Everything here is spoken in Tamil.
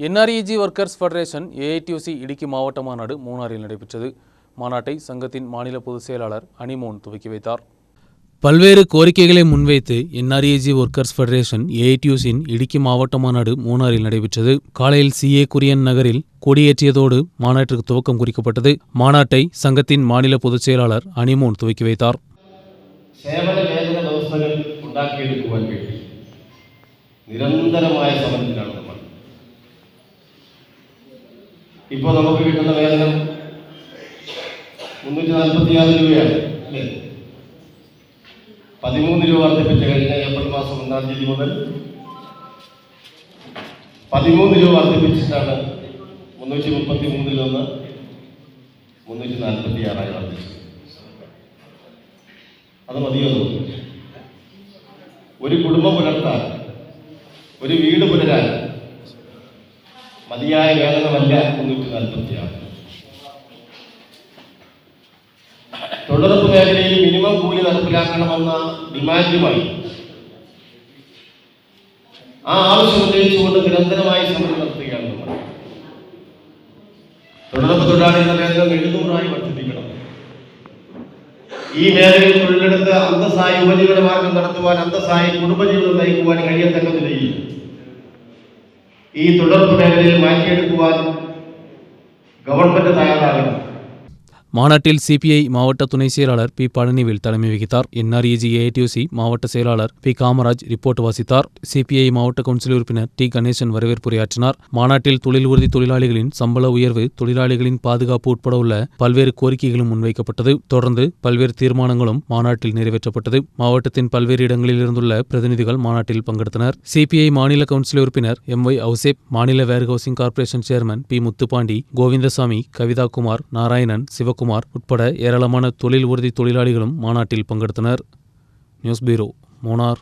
NREG workers federation AITUC Idukki மாவட்ட மாநாடு மூணாறில் நடைபெற்றது மாநாட்டை சங்கத்தின் மாநில பொதுச் செயலாளர் அனிமோன் துவக்கி வைத்தார் பல்வேறு கோரிக்கைகளை முன்வைத்து என்ஆர்ஏஜி ஒர்க்கர்ஸ் ஃபெடரேஷன் ஏஐடியூசின் இடுக்கி மாவட்ட மாநாடு மூணாறில் நடைபெற்றது காலையில் சிஏ குரியன் நகரில் கொடியேற்றியதோடு மாநாட்டிற்கு துவக்கம் குறிக்கப்பட்டது மாநாட்டை சங்கத்தின் மாநில பொதுச் செயலாளர் அனிமோன் துவக்கி வைத்தார் സേവന വേതന വ്യവസ്ഥകൾ ഉണ്ടാക്കിയെടുക്കുവാൻ വേണ്ടി നിരന്തരമായ സമരത്തിലാണ് ഇപ്പോൾ നമുക്ക് കിട്ടുന്ന വേതനം മുന്നൂറ്റി നാൽപ്പത്തിയാറ് രൂപയാണ് അല്ലേ? പതിമൂന്ന് രൂപ വർദ്ധിപ്പിച്ച കഴിഞ്ഞ ഏപ്രിൽ മാസം ഒന്നാം തീയതി മുതൽ പതിമൂന്ന് രൂപ വർദ്ധിപ്പിച്ചിട്ടാണ് മുന്നൂറ്റി മുപ്പത്തി മൂന്നിൽ നിന്ന് മുന്നൂറ്റി നാൽപ്പത്തി ആറായി വർദ്ധിച്ചത്. അത് മതിയോ? ഒരു കുടുംബം പുലർത്താൻ ഒരു വീട് പുലരാൻ മതിയായ ലേഖനമല്ല മുന്നൂറ്റി നാൽപ്പത്തി ആറ് തൊഴിലുറപ്പ് മേഖലയിൽ മിനിമം കൂലി നടപ്പിലാക്കണമെന്ന ഡിമാൻഡുമായി ആ ആവശ്യം ഉന്നയിച്ചുകൊണ്ട് നിരന്തരമായി സമരം നടത്തുകയാണ് നമ്മൾ. തൊഴിലുറപ്പ് തൊഴിലാളികളുടെ വേതനം എഴുന്നൂറായി വർദ്ധിപ്പിക്കണം. ഈ മേഖലയിൽ തൊഴിലെടുത്ത് അന്തസ്സായി ഉപജീവന മാർഗം നടത്തുവാൻ അന്തസ്സായി കുടുംബജീവിതം നയിക്കുവാൻ കഴിയത്തക്ക നിലയിൽ ഈ മേഖലയിൽ മാറ്റിയെടുക്കുവാൻ ഗവൺമെന്റ് തയ്യാറാകണം. மாநாட்டில் சிபிஐ மாவட்ட துணை செயலாளர் பி பழனிவேல் தலைமை வகித்தார். என்ஆர்இஜி ஏஐடியூசி மாவட்ட செயலாளர் பி காமராஜ் ரிப்போர்ட் வாசித்தார். சிபிஐ மாவட்ட கவுன்சில் உறுப்பினர் டி கணேசன் வரவேற்புரையாற்றினார். மாநாட்டில் தொழில் உறுதி தொழிலாளிகளின் சம்பள உயர்வு தொழிலாளிகளின் பாதுகாப்பு உட்பட உள்ள பல்வேறு கோரிக்கைகளும் முன்வைக்கப்பட்டது. தொடர்ந்து பல்வேறு தீர்மானங்களும் மாநாட்டில் நிறைவேற்றப்பட்டது. மாவட்டத்தின் பல்வேறு இடங்களில் இருந்துள்ள பிரதிநிதிகள் மாநாட்டில் பங்கெடுத்தனர். சிபிஐ மாநில கவுன்சில் உறுப்பினர் எம் ஒய் அவுசேப் மாநில warehousing corporation chairman P Muthupandi Govindasamy Kavitha Kumar Narayanan Sivakumar உட்பட ஏராளமான தொழில் உறுதி தொழிலாளிகளும் மாநாட்டில் பங்கெடுத்தனர். நியூஸ் பீரோ மோனார்